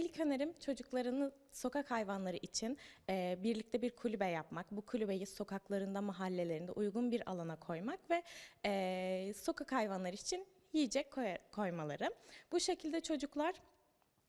ilk önerim çocuklarını sokak hayvanları için e, birlikte bir kulübe yapmak. Bu kulübeyi sokaklarında, mahallelerinde uygun bir alana koymak ve e, sokak hayvanları için yiyecek koy- koymaları. Bu şekilde çocuklar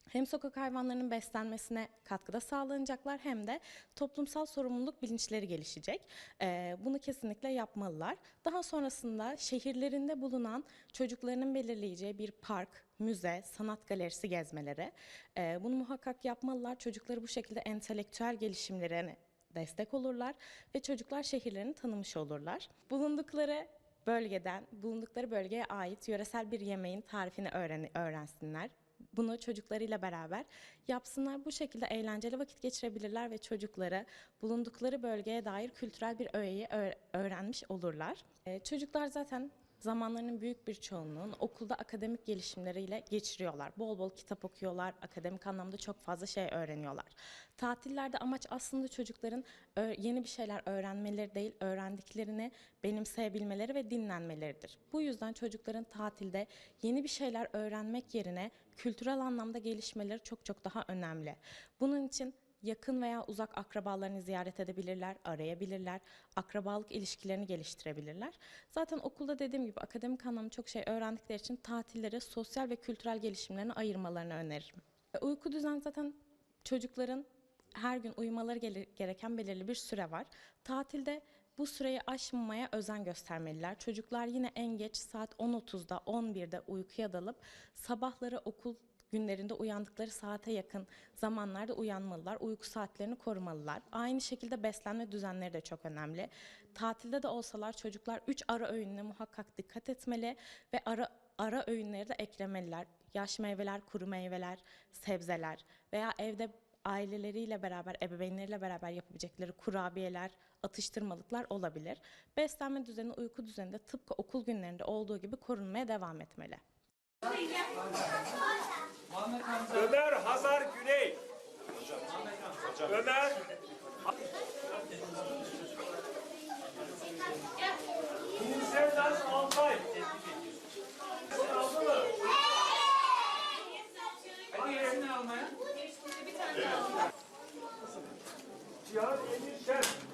hem sokak hayvanlarının beslenmesine katkıda sağlanacaklar hem de toplumsal sorumluluk bilinçleri gelişecek. Ee, bunu kesinlikle yapmalılar. Daha sonrasında şehirlerinde bulunan çocuklarının belirleyeceği bir park, müze, sanat galerisi gezmeleri. Ee, bunu muhakkak yapmalılar. Çocukları bu şekilde entelektüel gelişimlerine destek olurlar ve çocuklar şehirlerini tanımış olurlar. Bulundukları bölgeden, bulundukları bölgeye ait yöresel bir yemeğin tarifini öğren öğrensinler. Bunu çocuklarıyla beraber yapsınlar. Bu şekilde eğlenceli vakit geçirebilirler ve çocuklara bulundukları bölgeye dair kültürel bir öğeyi öğ- öğrenmiş olurlar. Çocuklar zaten zamanlarının büyük bir çoğunluğunu okulda akademik gelişimleriyle geçiriyorlar. Bol bol kitap okuyorlar, akademik anlamda çok fazla şey öğreniyorlar. Tatillerde amaç aslında çocukların yeni bir şeyler öğrenmeleri değil, öğrendiklerini benimseyebilmeleri ve dinlenmeleridir. Bu yüzden çocukların tatilde yeni bir şeyler öğrenmek yerine kültürel anlamda gelişmeleri çok çok daha önemli. Bunun için yakın veya uzak akrabalarını ziyaret edebilirler, arayabilirler, akrabalık ilişkilerini geliştirebilirler. Zaten okulda dediğim gibi akademik anlamda çok şey öğrendikleri için tatilleri sosyal ve kültürel gelişimlerini ayırmalarını öneririm. E, Uyku düzen zaten çocukların her gün uyumaları gereken belirli bir süre var. Tatilde bu süreyi aşmamaya özen göstermeliler. Çocuklar yine en geç saat 10.30'da 11'de uykuya dalıp sabahları okul günlerinde uyandıkları saate yakın zamanlarda uyanmalılar. Uyku saatlerini korumalılar. Aynı şekilde beslenme düzenleri de çok önemli. Tatilde de olsalar çocuklar 3 ara öğününe muhakkak dikkat etmeli ve ara ara öğünleri de eklemeliler. Yaş meyveler, kuru meyveler, sebzeler veya evde aileleriyle beraber, ebeveynleriyle beraber yapabilecekleri kurabiyeler, atıştırmalıklar olabilir. Beslenme düzeni, uyku düzeni tıpkı okul günlerinde olduğu gibi korunmaya devam etmeli. Ömer Hazar Güney. Ömer. Sevdaş Altay. Aldı mı? Hadi yerini almaya. Cihan Emir Şen.